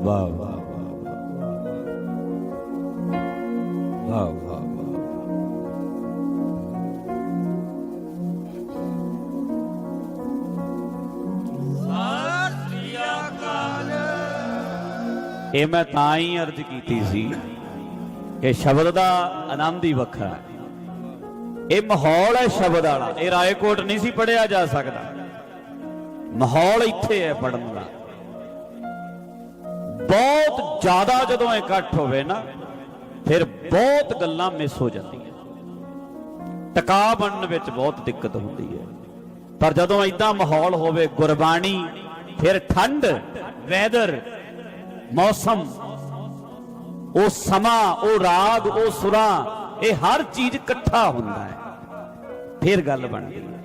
ਵਾਹ ਵਾਹ ਵਾਹ ਵਾਹ ਇਹ ਮੈਂ ਤਾਂ ਹੀ ਅਰਜ਼ ਕੀਤੀ ਸੀ ਇਹ ਸ਼ਬਦ ਦਾ ਆਨੰਦ ਹੀ ਵੱਖਰਾ ਹੈ। ਇਹ ਮਾਹੌਲ ਹੈ ਸ਼ਬਦ ਵਾਲਾ। ਇਹ ਰਾਏਕੋਟ ਨਹੀਂ ਸੀ ਪੜਿਆ ਜਾ ਸਕਦਾ। ਮਾਹੌਲ ਇੱਥੇ ਹੈ ਪੜਨ ਦਾ। ਬਹੁਤ ਜ਼ਿਆਦਾ ਜਦੋਂ ਇਕੱਠ ਹੋਵੇ ਨਾ, ਫਿਰ ਬਹੁਤ ਗੱਲਾਂ ਮਿਸ ਹੋ ਜਾਂਦੀਆਂ। ਟਿਕਾ ਬਣਨ ਵਿੱਚ ਬਹੁਤ ਦਿੱਕਤ ਹੁੰਦੀ ਹੈ। ਪਰ ਜਦੋਂ ਇਦਾਂ ਮਾਹੌਲ ਹੋਵੇ, ਗੁਰਬਾਣੀ, ਫਿਰ ਠੰਡ ਵੈਦਰ ਮੌਸਮ, ਉਹ ਸਮਾਂ, ਉਹ ਰਾਗ, ਉਹ ਸੁਰਾਂ, ਇਹ ਹਰ ਚੀਜ਼ ਇਕੱਠਾ ਹੁੰਦਾ ਹੈ। ਫਿਰ ਗੱਲ ਬਣਦੀ ਹੈ।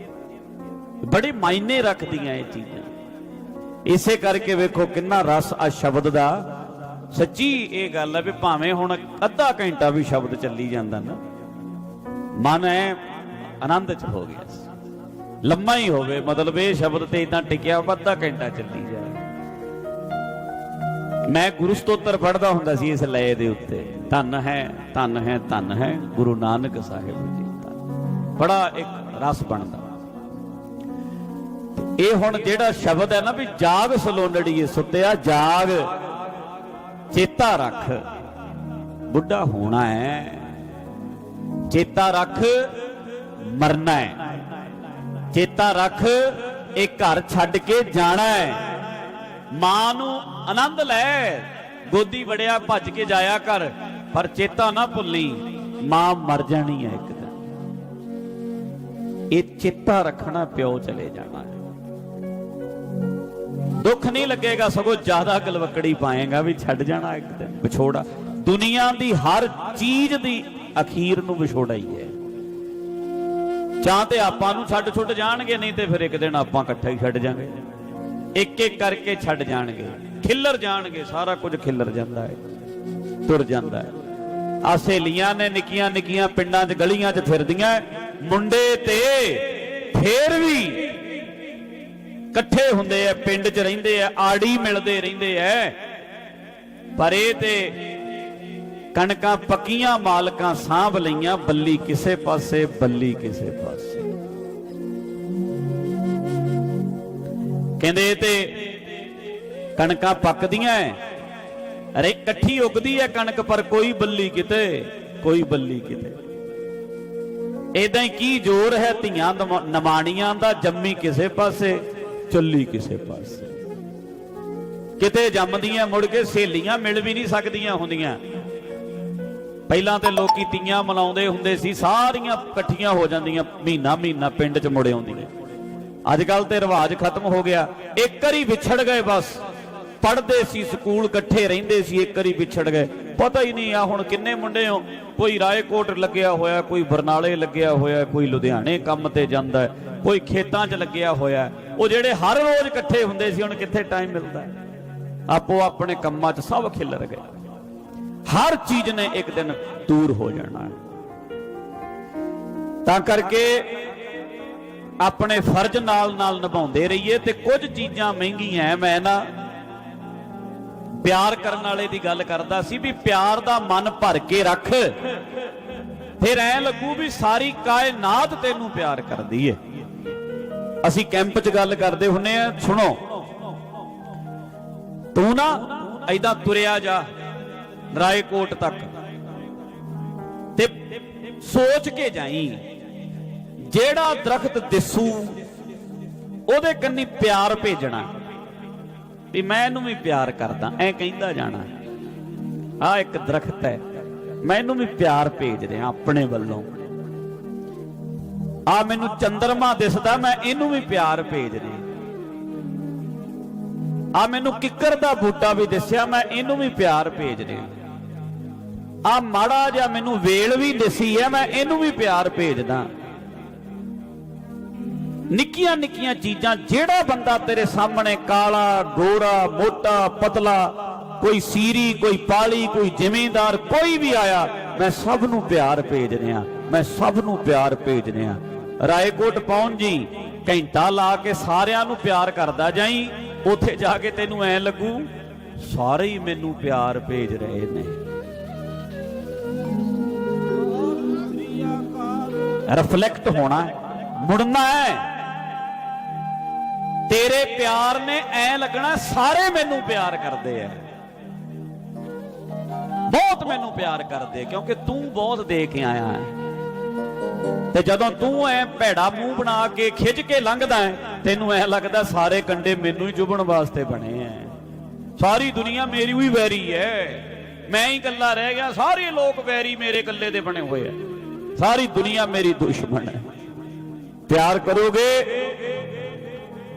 ਬੜੇ ਮਾਇਨੇ ਰੱਖਦੀਆਂ ਇਹ ਚੀਜ਼ਾਂ। ਇਸੇ ਕਰਕੇ ਵੇਖੋ ਕਿੰਨਾ ਰਸ ਆ ਸ਼ਬਦ ਦਾ। ਸੱਚੀ ਇਹ ਗੱਲ ਹੈ ਵੀ ਭਾਵੇਂ ਹੁਣ ਅੱਧਾ ਘੰਟਾ ਵੀ ਸ਼ਬਦ ਚੱਲੀ ਜਾਂਦਾ ਨਾ, ਮਨ ਐ ਆਨੰਦ ਚ ਹੋ ਗਿਆ। ਲੰਮਾ ਹੀ ਹੋਵੇ, ਮਤਲਬ ਇਹ ਸ਼ਬਦ ਤੇ ਇਦਾਂ ਟਿਕਿਆ ਹੋਵੇ ਅੱਧਾ ਘੰਟਾ ਚੱਲੀ ਜਾਏ। ਮੈਂ ਗੁਰੂ ਸਤੋਤਰ ਪੜ੍ਹਦਾ ਹੁੰਦਾ ਸੀ ਇਸ ਲਏ ਦੇ ਉੱਤੇ, ਧੰਨ ਹੈ ਧੰਨ ਹੈ ਧੰਨ ਹੈ ਗੁਰੂ ਨਾਨਕ ਸਾਹਿਬ ਜੀ ਦਾ। ਬੜਾ ਇੱਕ ਰਸ ਬਣਦਾ। ਇਹ ਹੁਣ ਜਿਹੜਾ ਸ਼ਬਦ ਹੈ ਨਾ ਵੀ ਜਾਗ ਸਲੋਨੜੀਏ ਸੁੱਤਿਆ, ਜਾਗ। ਚੇਤਾ ਰੱਖ। ਬੁੱਢਾ ਹੋਣਾ ਹੈ। ਚੇਤਾ ਰੱਖ, ਮਰਨਾ ਹੈ। ਚੇਤਾ ਰੱਖ, ਇਹ ਘਰ ਛੱਡ ਕੇ ਜਾਣਾ ਹੈ। ਮਾਂ ਨੂੰ ਆਨੰਦ ਲੈ। ਗੋਦੀ ਵੜਿਆ, ਭੱਜ ਕੇ ਜਾਇਆ ਕਰ। ਪਰ ਚੇਤਾ ਨਾ ਭੁੱਲੀ, ਮਾਂ ਮਰ ਜਾਣੀ ਹੈ ਇੱਕ ਦਿਨ। ਇਹ ਚੇਤਾ ਰੱਖਣਾ ਪਿਓ ਚਲੇ ਜਾਣਾ। ਦੁੱਖ ਨਹੀਂ ਲੱਗੇਗਾ, ਸਗੋਂ ਜ਼ਿਆਦਾ ਗਲਵਕੜੀ ਪਾਏਗਾ ਵੀ ਛੱਡ ਜਾਣਾ ਇੱਕ ਦਿਨ, ਵਿਛੋੜਾ। ਦੁਨੀਆ ਦੀ ਹਰ ਚੀਜ਼ ਦੀ ਅਖੀਰ ਨੂੰ ਵਿਛੋੜਾ ਹੀ ਹੈ। ਜਾਂ ਤੇ ਆਪਾਂ ਨੂੰ ਛੱਡ ਛੁੱਟ ਜਾਣਗੇ, ਨਹੀਂ ਤੇ ਫਿਰ ਇੱਕ ਦਿਨ ਆਪਾਂ ਇਕੱਠੇ ਹੀ ਛੱਡ ਜਾਾਂਗੇ। ਇੱਕ ਇੱਕ ਕਰਕੇ ਛੱਡ ਜਾਣਗੇ। ਖਿੱਲਰ ਜਾਣਗੇ, ਸਾਰਾ ਕੁਝ ਖਿੱਲਰ ਜਾਂਦਾ ਹੈ, ਤੁਰ ਜਾਂਦਾ ਹੈ। ਆ ਸਹੇਲੀਆਂ ਨੇ ਨਿੱਕੀਆਂ ਨਿੱਕੀਆਂ ਪਿੰਡਾਂ 'ਚ ਗਲੀਆਂ 'ਚ ਫਿਰਦੀਆਂ, ਮੁੰਡੇ ਤੇ ਫੇਰ ਵੀ ਇਕੱਠੇ ਹੁੰਦੇ ਆ, ਪਿੰਡ 'ਚ ਰਹਿੰਦੇ ਆ, ਆੜੀ ਮਿਲਦੇ ਰਹਿੰਦੇ ਆ। ਪਰ ਇਹ ਤੇ ਕਣਕਾਂ ਪੱਕੀਆਂ, ਮਾਲਕਾਂ ਸਾਂਭ ਲਈਆਂ, ਬੱਲੀ ਕਿਸੇ ਪਾਸੇ, ਬੱਲੀ ਕਿਸੇ ਪਾਸੇ। ਕਹਿੰਦੇ ਇਹ ਤੇ ਕਣਕਾਂ ਪੱਕਦੀਆਂ ਐ। ਅਰੇ ਇਕੱਠੀ ਉਗਦੀ ਐ ਕਣਕ, ਪਰ ਕੋਈ ਬੱਲੀ ਕਿਤੇ, ਕੋਈ ਬੱਲੀ ਕਿਤੇ। ਇਦਾਂ ਹੀ ਕੀ ਜ਼ੋਰ ਹੈ ਧੀਆਂ ਦਮ- ਨਮਾਣੀਆਂ ਦਾ, ਜੰਮੀ ਕਿਸੇ ਪਾਸੇ ਚੱਲੀ ਕਿਸੇ ਪਾਸੇ। ਕਿਤੇ ਜੰਮਦੀਆਂ ਮੁੜ ਕੇ ਸਹੇਲੀਆਂ ਮਿਲ ਵੀ ਨਹੀਂ ਸਕਦੀਆਂ ਹੁੰਦੀਆਂ। ਪਹਿਲਾਂ ਤੇ ਲੋਕੀ ਤੀਆਂ ਮਨਾਉਂਦੇ ਹੁੰਦੇ ਸੀ, ਸਾਰੀਆਂ ਇਕੱਠੀਆਂ ਹੋ ਜਾਂਦੀਆਂ, ਮਹੀਨਾ ਮਹੀਨਾ ਪਿੰਡ 'ਚ ਮੁੜ ਆਉਂਦੀਆਂ। ਅੱਜ ਕੱਲ ਤੇ ਰਿਵਾਜ ਖਤਮ ਹੋ ਗਿਆ। ਇੱਕ ਵਾਰੀ ਵਿਛੜ ਗਏ ਬਸ। ਪੜ੍ਹਦੇ ਸੀ, ਸਕੂਲ ਇਕੱਠੇ ਰਹਿੰਦੇ ਸੀ, ਇੱਕ ਵਾਰੀ ਵਿਛੜ ਗਏ। ਪਤਾ ਹੀ ਨਹੀਂ ਆ ਹੁਣ ਕਿੰਨੇ ਮੁੰਡੇ ਹੋ। ਕੋਈ ਰਾਏਕੋਟ ਲੱਗਿਆ ਹੋਇਆ, ਕੋਈ ਬਰਨਾਲੇ ਲੱਗਿਆ ਹੋਇਆ, ਕੋਈ ਲੁਧਿਆਣੇ ਕੰਮ ਤੇ ਜਾਂਦਾ ਕੋਈ ਖੇਤਾਂ 'ਚ ਲੱਗਿਆ ਹੋਇਆ। ਉਹ ਜਿਹੜੇ ਹਰ ਰੋਜ਼ ਇਕੱਠੇ ਹੁੰਦੇ ਸੀ, ਹੁਣ ਕਿੱਥੇ ਟਾਈਮ ਮਿਲਦਾ? ਆਪੋ ਆਪਣੇ ਕੰਮਾਂ 'ਚ ਸਭ ਖਿਲਰ ਗਏ। ਹਰ ਚੀਜ਼ ਨੇ ਇੱਕ ਦਿਨ ਦੂਰ ਹੋ ਜਾਣਾ ਤਾਂ ਕਰਕੇ ਆਪਣੇ ਫਰਜ਼ ਨਾਲ ਨਾਲ ਨਿਭਾਉਂਦੇ ਰਹੀਏ ਤੇ ਕੁਝ ਚੀਜ਼ਾਂ ਮਹਿੰਗੀਆਂ ਮੈਂ ਨਾ ਪਿਆਰ ਕਰਨ ਵਾਲੇ ਦੀ ਗੱਲ ਕਰਦਾ ਸੀ ਵੀ ਪਿਆਰ ਦਾ ਮਨ ਭਰ ਕੇ ਰੱਖ। ਫਿਰ ਐ ਲੱਗੂ ਵੀ ਸਾਰੀ ਕਾਇਨਾਤ ਤੈਨੂੰ ਪਿਆਰ ਕਰਦੀ ਏ। ਅਸੀਂ ਕੈਂਪ 'ਚ ਗੱਲ ਕਰਦੇ ਹੁੰਨੇ ਆ, ਸੁਣੋ। ਤੂੰ ਨਾ ਐਦਾਂ ਤੁਰਿਆ ਜਾ, ਰਾਏਕੋਟ ਤੱਕ। ਤੇ ਸੋਚ ਕੇ ਜਾਈ, ਜਿਹੜਾ ਦਰਖਤ ਦਿਸੂ, ਉਹਦੇ ਕੰਨੀ ਪਿਆਰ ਭੇਜਣਾ। ਵੀ ਮੈਂ ਇਹਨੂੰ ਵੀ ਪਿਆਰ ਕਰਦਾ, ਐ ਕਹਿੰਦਾ ਜਾਣਾ। ਆ ਇੱਕ ਦਰਖਤ ਹੈ, ਮੈਂ ਇਹਨੂੰ ਵੀ ਪਿਆਰ ਭੇਜ ਰਿਹਾ, ਆਪਣੇ ਵੱਲੋਂ। ਆ ਮੈਨੂੰ ਚੰਦਰਮਾ ਦਿਸਦਾ, ਮੈਂ ਇਹਨੂੰ ਵੀ ਪਿਆਰ ਭੇਜ ਰਿਹਾ। ਆ ਮੈਨੂੰ ਕਿੱਕਰ ਦਾ ਬੂਟਾ ਵੀ ਦਿਸਿਆ, ਮੈਂ ਇਹਨੂੰ ਵੀ ਪਿਆਰ ਭੇਜ ਰਿਹਾ। ਆ ਮਾੜਾ ਜਿਹਾ ਮੈਨੂੰ ਵੇਲ ਵੀ ਦਿਸੀ ਹੈ, ਮੈਂ ਇਹਨੂੰ ਵੀ ਪਿਆਰ ਭੇਜਦਾ। ਨਿੱਕੀਆਂ ਨਿੱਕੀਆਂ ਚੀਜ਼ਾਂ, ਜਿਹੜਾ ਬੰਦਾ ਤੇਰੇ ਸਾਹਮਣੇ ਕਾਲਾ ਡੋਰਾ ਮੋਟਾ, ਪਤਲਾ, ਕੋਈ ਸੀਰੀ, ਕੋਈ ਪਾਲੀ, ਕੋਈ ਜ਼ਿਮੀਂਦਾਰ, ਕੋਈ ਵੀ ਆਇਆ, ਮੈਂ ਸਭ ਨੂੰ ਪਿਆਰ ਭੇਜ ਰਿਹਾ, ਮੈਂ ਸਭ ਨੂੰ ਪਿਆਰ ਭੇਜ ਰਿਹਾ। ਰਾਏਕੋਟ ਪਹੁੰਚ ਜੀ ਘੰਟਾ ਲਾ ਕੇ ਸਾਰਿਆਂ ਨੂੰ ਪਿਆਰ ਕਰਦਾ ਜਾਈ ਉੱਥੇ ਜਾ ਕੇ ਤੈਨੂੰ ਐ ਲੱਗੂ ਸਾਰੇ ਹੀ ਮੈਨੂੰ ਪਿਆਰ ਭੇਜ ਰਹੇ ਨੇ। ਰਿਫਲੈਕਟ ਹੋਣਾ ਮੁੜਨਾ ਹੈ। ਤੇਰੇ ਪਿਆਰ ਨੇ ਐ ਲੱਗਣਾ ਸਾਰੇ ਮੈਨੂੰ ਪਿਆਰ ਕਰਦੇ ਆ ਬਹੁਤ ਮੈਨੂੰ ਪਿਆਰ ਕਰਦੇ ਆ, ਕਿਉਂਕਿ ਤੂੰ ਬਹੁਤ ਦੇ ਕੇ ਆਇਆ ਹੈ। ਤੇ ਜਦੋਂ ਤੂੰ ਐ ਭੈੜਾ ਮੂੰਹ ਬਣਾ ਕੇ ਖਿੱਚ ਕੇ ਲੰਘਦਾ ਹੈ ਤੈਨੂੰ ਐ ਲੱਗਦਾ ਸਾਰੇ ਕੰਡੇ ਮੈਨੂੰ ਹੀ ਚੁਭਣ ਵਾਸਤੇ ਬਣੇ ਐ। ਸਾਰੀ ਦੁਨੀਆ ਮੇਰੀ ਹੀ ਵੈਰੀ ਹੈ ਮੈਂ ਹੀ ਇਕੱਲਾ ਰਹਿ ਗਿਆ, ਸਾਰੇ ਲੋਕ ਵੈਰੀ ਮੇਰੇ ਇਕੱਲੇ ਦੇ ਬਣੇ ਹੋਏ ਐ। ਸਾਰੀ ਦੁਨੀਆ ਮੇਰੀ ਦੁਸ਼ਮਣ ਹੈ ਪਿਆਰ ਕਰੋਗੇ,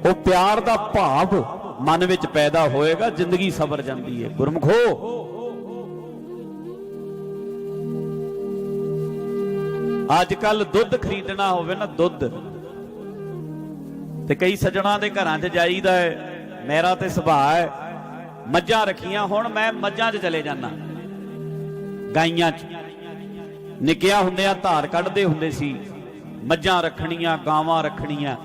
ਉਹ ਪਿਆਰ ਦਾ ਭਾਵ ਮਨ ਵਿੱਚ ਪੈਦਾ ਹੋਏਗਾ, ਜ਼ਿੰਦਗੀ ਸਬਰ ਜਾਂਦੀ ਹੈ ਗੁਰਮਖੋ ਅੱਜ ਕੱਲ ਦੁੱਧ ਖਰੀਦਣਾ ਹੋਵੇ ਨਾ ਦੁੱਧ। ਤੇ ਕਈ ਸੱਜਣਾ ਦੇ ਘਰਾਂ 'ਚ ਜਾਈਦਾ ਹੈ, ਮੇਰਾ ਤੇ ਸੁਭਾਅ ਹੈ, ਮੱਝਾਂ ਰੱਖੀਆਂ, ਹੁਣ ਮੈਂ ਮੱਝਾਂ 'ਚ ਚਲੇ ਜਾਣਾ ਗਾਈਆਂ 'ਚ। ਨਿਕਿਆ ਹੁੰਦਿਆਂ ਧਾਰ ਕੱਢਦੇ ਹੁੰਦੇ ਸੀ, ਮੱਝਾਂ ਰੱਖਣੀਆਂ, ਗਾਵਾਂ ਰੱਖਣੀਆਂ।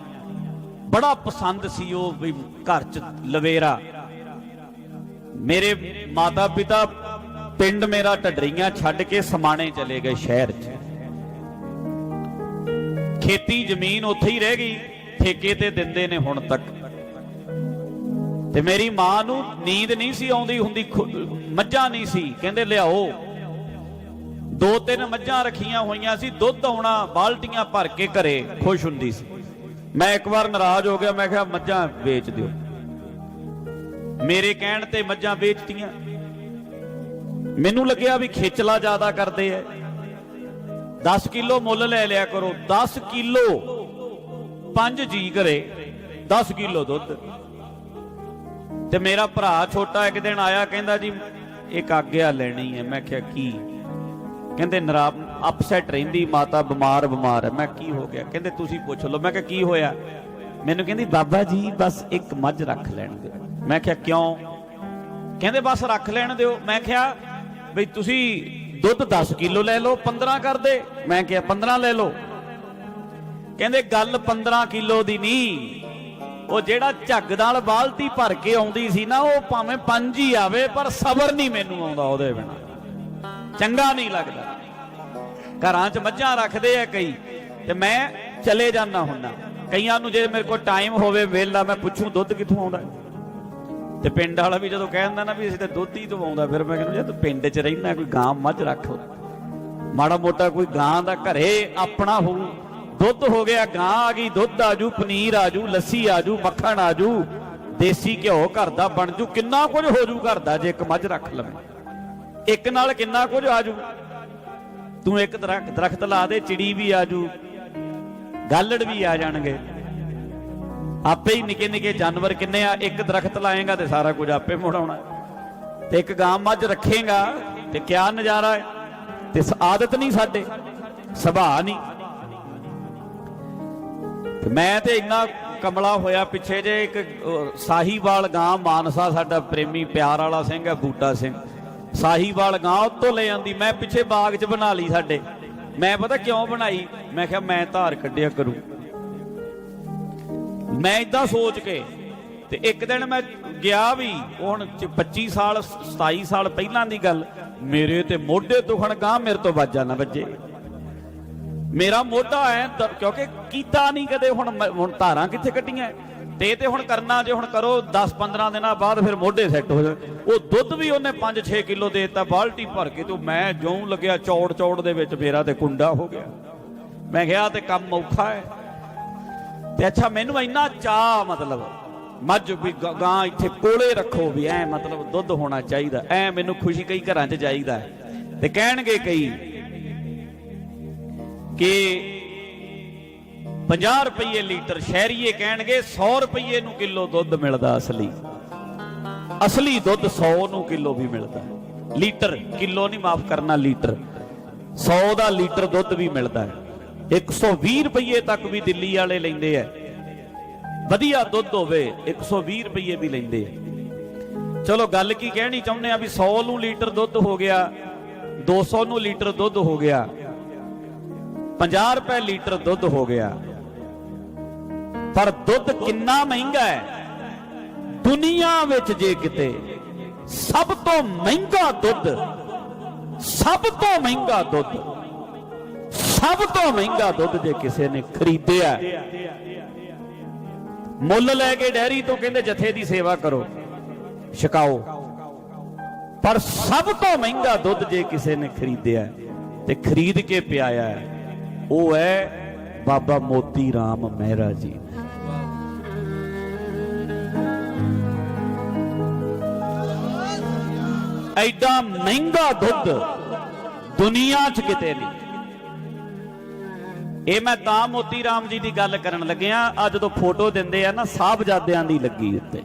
ਬੜਾ ਪਸੰਦ ਸੀ ਉਹ ਵੀ ਘਰ 'ਚ ਲਵੇਰਾ। ਮੇਰੇ ਮਾਤਾ ਪਿਤਾ ਪਿੰਡ ਮੇਰਾ ਢੱਡਰੀਆਂ ਛੱਡ ਕੇ ਸਮਾਣੇ ਚਲੇ ਗਏ ਸ਼ਹਿਰ 'ਚ। ਖੇਤੀ ਜ਼ਮੀਨ ਉੱਥੇ ਹੀ ਰਹਿ ਗਈ। ਠੇਕੇ ਤੇ ਦਿੰਦੇ ਨੇ ਹੁਣ ਤੱਕ। ਤੇ ਮੇਰੀ ਮਾਂ ਨੂੰ ਨੀਂਦ ਨਹੀਂ ਸੀ ਆਉਂਦੀ ਹੁੰਦੀ ਮੱਝਾਂ ਨਹੀਂ ਸੀ। ਕਹਿੰਦੇ, ਲਿਆਓ। ਦੋ ਤਿੰਨ ਮੱਝਾਂ ਰੱਖੀਆਂ ਹੋਈਆਂ ਸੀ, ਦੁੱਧ ਆਉਣਾ, ਬਾਲਟੀਆਂ ਭਰ ਕੇ ਘਰੇ ਖੁਸ਼ ਹੁੰਦੀ ਸੀ। ਮੈਂ ਇੱਕ ਵਾਰ ਨਾਰਾਜ਼ ਹੋ ਗਿਆ, ਮੈਂ ਕਿਹਾ, ਮੱਝਾਂ ਵੇਚ ਦਿਓ। ਮੇਰੇ ਕਹਿਣ ਤੇ ਮੱਝਾਂ ਵੇਚਤੀਆਂ। ਮੈਨੂੰ ਲੱਗਿਆ ਵੀ ਖੇਚਲਾ ਜ਼ਿਆਦਾ ਕਰਦੇ ਐ। 10 ਕਿਲੋ ਮੁੱਲ ਲੈ ਲਿਆ ਕਰੋ 10 ਕਿਲੋ ਪੰਜ ਜੀ ਘਰੇ 10 ਕਿਲੋ ਦੁੱਧ। ਤੇ ਮੇਰਾ ਭਰਾ ਛੋਟਾ ਇੱਕ ਦਿਨ ਆਇਆ, ਕਹਿੰਦਾ ਜੀ, ਇੱਕ ਆਗਿਆ ਲੈਣੀ ਹੈ। ਮੈਂ ਕਿਹਾ, ਕੀ? ਕਹਿੰਦੇ, ਨਰਾਬ ਅਪਸੈਟ ਰਹਿੰਦੀ, ਮਾਤਾ ਬਿਮਾਰ ਬਿਮਾਰ ਹੈ। ਮੈਂ ਕੀ ਹੋ ਗਿਆ? ਕਹਿੰਦੇ, ਤੁਸੀਂ ਪੁੱਛ ਲਓ। ਮੈਂ ਕਿਹਾ, ਕੀ ਹੋਇਆ? ਮੈਨੂੰ ਕਹਿੰਦੀ, ਬਾਬਾ ਜੀ, ਬਸ ਇੱਕ ਮੱਝ ਰੱਖ ਲੈਣ ਦਿਓ। ਮੈਂ ਕਿਹਾ, ਕਿਉਂ? ਕਹਿੰਦੇ, ਬਸ ਰੱਖ ਲੈਣ ਦਿਓ। ਮੈਂ ਕਿਹਾ, ਬਈ ਤੁਸੀਂ ਦੁੱਧ 10 ਕਿਲੋ ਲੈ ਲਓ 15 ਕਰ ਦੇ ਮੈਂ ਕਿਹਾ 15 ਲੈ ਲਓ। ਕਹਿੰਦੇ, ਗੱਲ 15 ਕਿਲੋ ਦੀ ਨਹੀਂ। ਉਹ ਜਿਹੜਾ ਝੱਗ ਨਾਲ ਬਾਲਟੀ ਭਰ ਕੇ ਆਉਂਦੀ ਸੀ ਨਾ, ਉਹ ਭਾਵੇਂ ਪੰਜ ਹੀ ਆਵੇ, ਪਰ ਸਬਰ ਨਹੀਂ ਮੈਨੂੰ ਆਉਂਦਾ ਉਹਦੇ ਬਿਨਾ। ਚੰਗਾ ਨਹੀਂ ਲੱਗਦਾ। ਘਰਾਂ 'ਚ ਮੱਝਾਂ ਰੱਖਦੇ ਆ ਕਈ, ਤੇ ਮੈਂ ਚਲੇ ਜਾਂਦਾ ਹੁੰਨਾ ਕਈਆਂ ਨੂੰ ਜੇ ਮੇਰੇ ਕੋਲ ਟਾਈਮ ਹੋਵੇ, ਵੇਲਾ ਮੈਂ ਪੁੱਛੂੰ, ਦੁੱਧ ਕਿੱਥੋਂ ਆਉਂਦਾ? ਤੇ ਪਿੰਡ ਵਾਲਾ ਵੀ ਜਦੋਂ ਕਹਿ ਦਿੰਦਾ ਨਾ ਵੀ ਅਸੀਂ ਤਾਂ ਦੁੱਧ ਹੀ ਦਵਾਉਂਦਾ, ਫਿਰ ਮੈਂ ਕਹਿੰਦਾ, ਜੇ ਤੂੰ ਪਿੰਡ 'ਚ ਰਹਿਣਾ ਕੋਈ ਗਾਂ ਮੱਝ ਰੱਖ। ਮਾੜਾ ਮੋਟਾ ਕੋਈ ਗਾਂ ਦਾ ਘਰੇ ਆਪਣਾ ਹੋਊ। ਦੁੱਧ ਹੋ ਗਿਆ ਗਾਂ ਆ ਗਈ, ਦੁੱਧ ਆਜੂ ਪਨੀਰ ਆਜੂ ਲੱਸੀ ਆਜੂ ਮੱਖਣ ਆਜੂ ਦੇਸੀ ਘਿਓ ਘਰ ਦਾ ਬਣ ਜੂ, ਕਿੰਨਾ ਕੁਝ ਹੋ ਜੂ ਘਰ ਦਾ ਜੇ ਇੱਕ ਮੱਝ ਰੱਖ ਲਵੇਂ। ਇੱਕ ਨਾਲ ਕਿੰਨਾ ਕੁਝ ਆਜੂ ਤੂੰ ਇੱਕ ਦਰਖਤ ਦਰਖਤ ਲਾ ਦੇ, ਚਿੜੀ ਵੀ ਆਜੂ ਗਾਲੜ ਵੀ ਆ ਜਾਣਗੇ। ਆਪੇ ਹੀ ਨਿੱਕੇ ਨਿੱਕੇ ਜਾਨਵਰ ਕਿੰਨੇ ਆ ਇੱਕ ਦਰਖਤ ਲਾਏਗਾ ਤੇ ਸਾਰਾ ਕੁਝ ਆਪੇ ਮੁੜਾਉਣਾ। ਤੇ ਇੱਕ ਗਾਂ ਮੱਝ ਰੱਖੇਗਾ ਤੇ ਕਿਆ ਨਜ਼ਾਰਾ ਹੈ? ਤੇ ਆਦਤ ਨਹੀਂ ਸਾਡੇ ਸੁਭਾਅ ਨਹੀਂ। ਤੇ ਮੈਂ ਤੇ ਇੰਨਾ ਕਮਲਾ ਹੋਇਆ ਪਿੱਛੇ ਜੇ ਇੱਕ ਅਹ, ਸਾਹੀਵਾਲ ਗਾਂ ਮਾਨਸਾ ਸਾਡਾ ਪ੍ਰੇਮੀ ਪਿਆਰ ਵਾਲਾ ਸਿੰਘ ਹੈ ਬੂਟਾ ਸਿੰਘ। ਸਾਹੀਵਾਲ ਗਾਂ ਉੱਤੋਂ ਲੈ ਜਾਂਦੀ ਮੈਂ ਪਿੱਛੇ ਬਾਗ 'ਚ ਬਣਾ ਲਈ ਸਾਡੇ। ਮੈਂ ਪਤਾ ਕਿਉਂ ਬਣਾਈ? ਮੈਂ ਕਿਹਾ ਮੈਂ ਧਾਰ ਕੱਢਿਆ ਕਰੂੰ। ਮੈਂ ਇਦਾਂ ਸੋਚ ਕੇ ਤੇ ਇੱਕ ਦਿਨ ਮੈਂ ਗਿਆ ਵੀ ਹੁਣ ਚ- 25 ਸਾਲ 27 ਸਾਲ ਪਹਿਲਾਂ ਦੀ ਗੱਲ, ਮੇਰੇ ਤੇ ਮੋਢੇ ਦੁਖਣ ਗਾਂ ਮੇਰੇ ਤੋਂ ਵੱਜਾ ਨਾ ਵੱਜੇ। ਮੇਰਾ ਮੋਢਾ ਐ ਕਿਉਂਕਿ ਕੀਤਾ ਨਹੀਂ ਕਦੇ, ਹੁਣ ਹੁਣ ਧਾਰਾਂ ਕਿੱਥੇ ਕੱਟੀਆਂ ਤੇ ਤੇ ਹੁਣ ਕਰਨਾ, ਜੇ ਹੁਣ ਕਰੋ 10 15 ਦਿਨਾਂ ਬਾਅਦ ਫਿਰ ਮੋਢੇ ਸੈੱਟ ਹੋ ਜਾਣ। ਉਹ ਦੁੱਧ ਵੀ ਉਹਨੇ 5 6 ਕਿਲੋ ਦੇ ਦਿੱਤਾ, ਬਾਲਟੀ ਭਰ ਕੇ, ਤੇ ਮੈਂ ਜਿਉਂ ਲੱਗਿਆ ਚੌੜ ਚੌੜ ਦੇ ਵਿੱਚ ਮੇਰਾ ਤੇ ਕੁੰਡਾ ਹੋ ਗਿਆ। ਮੈਂ ਕਿਹਾ ਤੇ ਕੰਮ ਔਖਾ ਹੈ। ਤੇ ਅੱਛਾ, ਮੈਨੂੰ ਇੰਨਾ ਚਾਹ ਮਤਲਬ, ਮੱਝ ਵੀ ਗਾਂ ਇੱਥੇ ਕੋਲੇ ਰੱਖੋ ਵੀ ਐ ਮਤਲਬ ਦੁੱਧ ਹੋਣਾ ਚਾਹੀਦਾ, ਐ ਮੈਨੂੰ ਖੁਸ਼ੀ ਕਈ ਘਰਾਂ 'ਚ ਜਾਈਦਾ ਤੇ ਕਹਿਣਗੇ ਕਈ ਕਿ 50 ਰੁਪਏ ਲੀਟਰ ਸ਼ਹਿਰੀਏ ਕਹਿਣਗੇ 100 ਰੁਪਏ ਨੂੰ ਕਿਲੋ ਦੁੱਧ ਮਿਲਦਾ ਅਸਲੀ। ਅਸਲੀ ਦੁੱਧ 100 ਨੂੰ ਕਿਲੋ ਵੀ ਮਿਲਦਾ। ਲੀਟਰ, ਕਿਲੋ ਨਹੀਂ ਮਾਫ ਕਰਨਾ, ਲੀਟਰ। 100 ਦਾ ਲੀਟਰ ਦੁੱਧ ਵੀ ਮਿਲਦਾ ਹੈ। 120 ਰੁਪਏ ਤੱਕ ਵੀ ਦਿੱਲੀ ਵਾਲੇ ਲੈਂਦੇ ਆ। ਵਧੀਆ ਦੁੱਧ ਹੋਵੇ 120 ਰੁਪਏ ਵੀ ਲੈਂਦੇ ਆ। ਚਲੋ, ਗੱਲ ਕੀ ਕਹਿਣੀ ਚਾਹੁੰਦੇ ਆ ਵੀ 100 ਨੂੰ ਲੀਟਰ ਦੁੱਧ ਹੋ ਗਿਆ 200 ਨੂੰ ਲੀਟਰ ਦੁੱਧ ਹੋ ਗਿਆ 50 ਰੁਪਏ ਲੀਟਰ ਦੁੱਧ ਹੋ ਗਿਆ। ਪਰ ਦੁੱਧ ਕਿੰਨਾ ਮਹਿੰਗਾ ਹੈ? ਦੁਨੀਆ ਵਿੱਚ ਜੇ ਕਿਤੇ ਸਭ ਤੋਂ ਮਹਿੰਗਾ ਦੁੱਧ, ਸਭ ਤੋਂ ਮਹਿੰਗਾ ਦੁੱਧ ਸਭ ਤੋਂ ਮਹਿੰਗਾ ਦੁੱਧ ਜੇ ਕਿਸੇ ਨੇ ਖਰੀਦਿਆ ਮੁੱਲ ਲੈ ਕੇ ਡੈਰੀ ਤੋਂ ਕਹਿੰਦੇ ਜਥੇ ਦੀ ਸੇਵਾ ਕਰੋ, ਛਕਾਓ। ਪਰ ਸਭ ਤੋਂ ਮਹਿੰਗਾ ਦੁੱਧ ਜੇ ਕਿਸੇ ਨੇ ਖਰੀਦਿਆ ਤੇ ਖਰੀਦ ਕੇ ਪਿਆਇਆ ਉਹ ਹੈ ਬਾਬਾ ਮੋਤੀ ਰਾਮ ਮਹਿਰਾ ਜੀ। ਐਡਾ ਮਹਿੰਗਾ ਦੁੱਧ ਦੁਨੀਆ 'ਚ ਕਿਤੇ ਨਹੀਂ। ਇਹ ਮੈਂ ਤਾਂ ਮੋਤੀ ਰਾਮ ਜੀ ਦੀ ਗੱਲ ਕਰਨ ਲੱਗਿਆ ਆ ਜਦੋਂ ਫੋਟੋ ਦਿੰਦੇ ਆ ਨਾ, ਸਾਹਿਬਜ਼ਾਦਿਆਂ ਦੀ ਲੱਗੀ ਉੱਤੇ।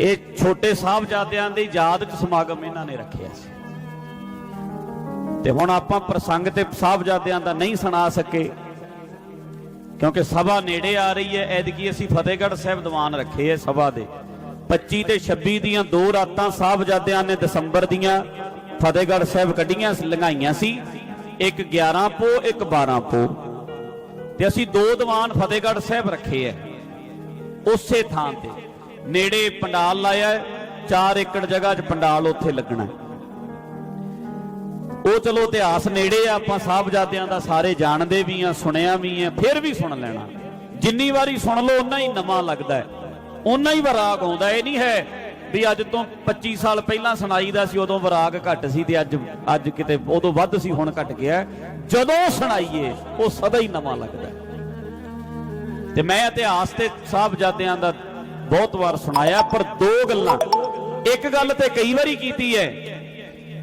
ਇਹ ਛੋਟੇ ਸਾਹਿਬਜ਼ਾਦਿਆਂ ਦੀ ਯਾਦ 'ਚ ਸਮਾਗਮ ਇਹਨਾਂ ਨੇ ਰੱਖਿਆ ਸੀ। ਤੇ ਹੁਣ ਆਪਾਂ ਪ੍ਰਸੰਗ ਤੇ ਸਾਹਿਬਜ਼ਾਦਿਆਂ ਦਾ ਨਹੀਂ ਸੁਣਾ ਸਕੇ, ਕਿਉਂਕਿ ਸਭਾ ਨੇੜੇ ਆ ਰਹੀ ਹੈ ਐਦਕੀ ਅਸੀਂ ਫਤਿਹਗੜ੍ਹ ਸਾਹਿਬ ਦੀਵਾਨ ਰੱਖੇ ਹੈ ਸਭਾ ਦੇ। 25 ਤੇ 26 ਦੀਆਂ ਦੋ ਰਾਤਾਂ ਸਾਹਿਬਜ਼ਾਦਿਆਂ ਨੇ ਦਸੰਬਰ ਦੀਆਂ ਫਤਿਹਗੜ੍ਹ ਸਾਹਿਬ ਕੱਢੀਆਂ, ਲੰਘਾਈਆਂ ਸੀ। ਇੱਕ 11 ਪੋ, ਇੱਕ 12 ਪੋ। ਤੇ ਅਸੀਂ ਦੋ ਦੀਵਾਨ ਫਤਿਹਗੜ੍ਹ ਸਾਹਿਬ ਰੱਖੇ ਹੈ ਉਸੇ ਥਾਂ ਤੇ ਨੇੜੇ ਪੰਡਾਲ ਲਾਇਆ 4 ਏਕੜ ਜਗ੍ਹਾ 'ਚ ਪੰਡਾਲ ਉੱਥੇ ਲੱਗਣਾ ਉਹ ਚਲੋ ਇਤਿਹਾਸ ਨੇੜੇ ਆ, ਆਪਾਂ ਸਾਹਿਬਜ਼ਾਦਿਆਂ ਦਾ ਸਾਰੇ ਜਾਣਦੇ ਵੀ ਆ, ਸੁਣਿਆ ਵੀ ਆ, ਫਿਰ ਵੀ ਸੁਣ ਲੈਣਾ। ਜਿੰਨੀ ਵਾਰੀ ਸੁਣ ਲਓ ਉਨਾ ਹੀ ਨਵਾਂ ਲੱਗਦਾ ਹੈ ਉਨਾ ਹੀ ਵਿਰਾਗ ਆਉਂਦਾ, ਇਹ ਨਹੀਂ ਹੈ ਵੀ ਅੱਜ ਤੋਂ 25 ਸਾਲ ਪਹਿਲਾਂ ਸੁਣਾਈ ਦਾ ਸੀ, ਉਦੋਂ ਵਿਰਾਗ ਘੱਟ ਸੀ ਤੇ ਅੱਜ ਅੱਜ ਕਿਤੇ ਉਦੋਂ ਵੱਧ ਸੀ, ਹੁਣ ਘਟ ਗਿਆ। ਜਦੋਂ ਸੁਣਾਈਏ, ਉਹ ਸਦਾ ਹੀ ਨਵਾਂ ਲੱਗਦਾ ਤੇ ਮੈਂ ਇਤਿਹਾਸ ਤੇ ਸਾਹਿਬਜ਼ਾਦਿਆਂ ਦਾ ਬਹੁਤ ਵਾਰ ਸੁਣਾਇਆ, ਪਰ ਦੋ ਗੱਲਾਂ। ਇੱਕ ਗੱਲ ਤੇ ਕਈ ਵਾਰੀ ਕੀਤੀ ਹੈ,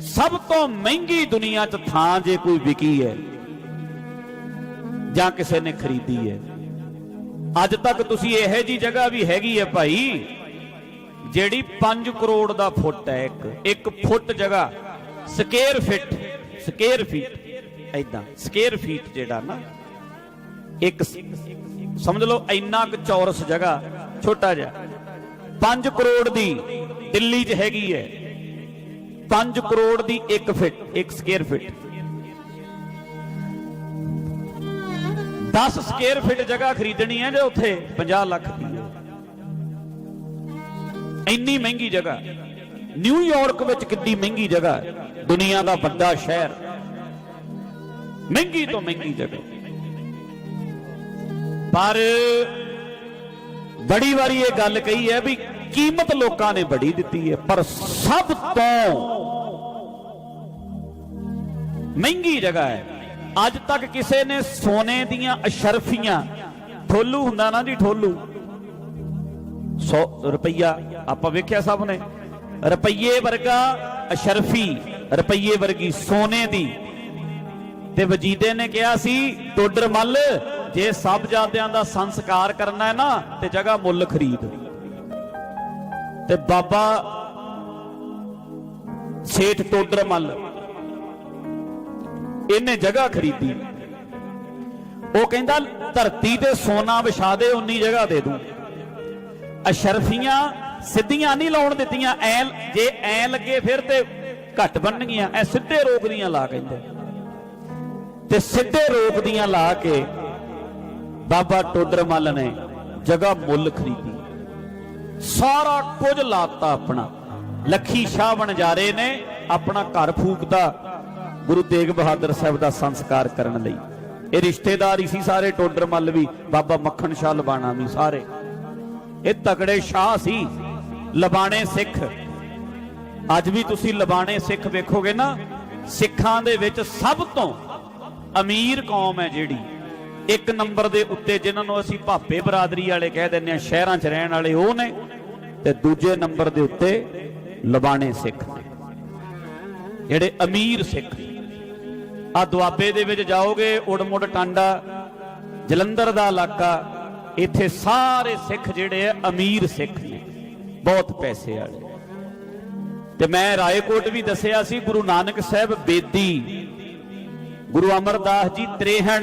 ਸਭ ਤੋਂ ਮਹਿੰਗੀ ਦੁਨੀਆ 'ਚ ਥਾਂ ਜੇ ਕੋਈ ਵਿਕੀ ਹੈ, ਜਾਂ ਕਿਸੇ ਨੇ ਖਰੀਦੀ ਹੈ। ਅੱਜ ਤੱਕ ਤੁਸੀਂ ਇਹੋ ਜੀ ਜਗ੍ਹਾ ਵੀ ਹੈਗੀ ਹੈ ਭਾਈ ਜਿਹੜੀ 5 ਕਰੋੜ ਦਾ ਫੁੱਟ ਹੈ ਇੱਕ ਇੱਕ ਫੁੱਟ ਜਗ੍ਹਾ, ਸਕੁਅਰ ਫਿਟ, ਸਕੁਅਰ ਫੀਟ ਐਦਾਂ ਸਕੁਅਰ ਫੀਟ ਜਿਹੜਾ ਨਾ, ਇੱਕ ਸਮਝ ਲਓ ਇੰਨਾ ਕੁ ਚੌਰਸ ਜਗ੍ਹਾ, ਛੋਟਾ ਜਿਹਾ 5 ਕਰੋੜ ਦੀ ਦਿੱਲੀ 'ਚ ਹੈਗੀ ਹੈ 5 ਕਰੋੜ ਦੀ 1 feet 1 square feet. 10 square feet ਜਗ੍ਹਾ ਖਰੀਦਣੀ ਹੈ ਜੇ ਉੱਥੇ 50 ਲੱਖ ਦੀ। ਇੰਨੀ ਮਹਿੰਗੀ ਜਗ੍ਹਾ। ਨਿਊਯਾਰਕ ਵਿੱਚ ਕਿੰਨੀ ਮਹਿੰਗੀ ਜਗ੍ਹਾ। ਹੈ ਦੁਨੀਆ ਦਾ ਵੱਡਾ ਸ਼ਹਿਰ। ਮਹਿੰਗੀ ਤੋਂ ਮਹਿੰਗੀ ਜਗ੍ਹਾ। ਪਰ ਬੜੀ ਵਾਰੀ ਇਹ ਗੱਲ ਕਹੀ ਹੈ ਵੀ ਕੀਮਤ ਲੋਕਾਂ ਨੇ ਬੜੀ ਦਿੱਤੀ ਹੈ, ਪਰ ਸਭ ਤੋਂ ਮਹਿੰਗੀ ਜਗ੍ਹਾ ਹੈ। ਅੱਜ ਤੱਕ ਕਿਸੇ ਨੇ ਸੋਨੇ ਦੀਆਂ ਅਸ਼ਰਫੀਆਂ, ਠੋਲੂ ਹੁੰਦਾ ਨਾ ਜੀ, ਠੋਲੂ। 100 ਰੁਪਈਆ ਆਪਾਂ ਵੇਖਿਆ ਸਭ ਨੇ। ਰੁਪਈਏ ਵਰਗਾ ਅਸ਼ਰਫੀ, ਰੁਪਈਏ ਵਰਗੀ ਸੋਨੇ ਦੀ। ਤੇ ਵਜੀਦੇ ਨੇ ਕਿਹਾ ਸੀ, ਟੋਡਰ ਮੱਲ, ਜੇ ਸਭ ਜਾਦਿਆਂ ਦਾ ਸੰਸਕਾਰ ਕਰਨਾ ਹੈ ਨਾ, ਤੇ ਜਗ੍ਹਾ ਮੁੱਲ ਖਰੀਦ। ਤੇ ਬਾਬਾ ਸੇਠ ਟੋਡਰ ਮੱਲ, ਇਹਨੇ ਜਗ੍ਹਾ ਖਰੀਦੀ। ਉਹ ਕਹਿੰਦਾ, ਧਰਤੀ ਤੇ ਸੋਨਾ ਵਿਛਾ ਦੇ, ਉਨੀ ਜਗ੍ਹਾ ਦੇ ਦੂੰ। ਅਸ਼ਰਫੀਆਂ ਸਿੱਧੀਆਂ ਨਹੀਂ ਲਾਉਣ ਦਿੱਤੀਆਂ, ਐ ਜੇ ਐ ਲੱਗੇ ਫਿਰ ਤੇ ਘੱਟ ਬਣਨਗੀਆਂ। ਐ ਸਿੱਧੇ ਰੋਕਦੀਆਂ ਲਾ ਕਹਿੰਦੇ। ਤੇ ਸਿੱਧੇ ਰੋਕਦੀਆਂ ਲਾ ਕੇ ਬਾਬਾ ਟੋਡਰ ਮੱਲ ਨੇ ਜਗ੍ਹਾ ਮੁੱਲ ਖਰੀਦੀ। ਸਾਰਾ ਕੁਝ ਲਾਤਾ ਆਪਣਾ। ਲੱਖੀ ਸ਼ਾਹ ਬਣਜਾਰੇ ਨੇ ਆਪਣਾ ਘਰ ਫੂਕਦਾ ਗੁਰੂ ਤੇਗ ਬਹਾਦਰ ਸਾਹਿਬ ਦਾ ਸੰਸਕਾਰ ਕਰਨ ਲਈ। ਇਹ ਰਿਸ਼ਤੇਦਾਰ ਹੀ ਸੀ ਸਾਰੇ ਟੋਡਰ ਮੱਲ ਵੀ, ਬਾਬਾ ਮੱਖਣ ਸ਼ਾਹ ਲਬਾਣਾ ਵੀ ਸਾਰੇ। ਇਹ ਤਕੜੇ ਸ਼ਾਹ ਸੀ। ਲਬਾਣੇ ਸਿੱਖ। ਅੱਜ ਵੀ ਤੁਸੀਂ ਲਬਾਣੇ ਸਿੱਖ ਵੇਖੋਗੇ ਨਾ, ਸਿੱਖਾਂ ਦੇ ਵਿੱਚ ਸਭ ਤੋਂ ਅਮੀਰ ਕੌਮ ਹੈ ਜਿਹੜੀ। ਇੱਕ ਨੰਬਰ ਦੇ ਉੱਤੇ ਜਿਨ੍ਹਾਂ ਨੂੰ ਅਸੀਂ ਭਾਪੇ ਬਰਾਦਰੀ ਵਾਲੇ ਕਹਿ ਦਿੰਦੇ ਆ ਸ਼ਹਿਰਾਂ 'ਚ ਰਹਿਣ ਵਾਲੇ ਉਹ ਨੇ, ਤੇ ਦੂਜੇ ਨੰਬਰ ਦੇ ਉੱਤੇ ਲਬਾਣੇ ਸਿੱਖ ਨੇ। ਜਿਹੜੇ ਅਮੀਰ ਸਿੱਖ ਆ ਦੁਆਬੇ ਦੇ ਵਿੱਚ ਜਾਓਗੇ, ਉੜਮੁੜ ਟਾਂਡਾ, ਜਲੰਧਰ ਦਾ ਇਲਾਕਾ, ਇੱਥੇ ਸਾਰੇ ਸਿੱਖ ਜਿਹੜੇ ਆ, ਅਮੀਰ ਸਿੱਖ ਨੇ। ਬਹੁਤ ਪੈਸੇ ਵਾਲੇ। ਤੇ ਮੈਂ ਰਾਏਕੋਟ ਵੀ ਦੱਸਿਆ ਸੀ, ਗੁਰੂ ਨਾਨਕ ਸਾਹਿਬ ਬੇਦੀ, ਗੁਰੂ ਅਮਰਦਾਸ ਜੀ ਤ੍ਰੇਹਣ।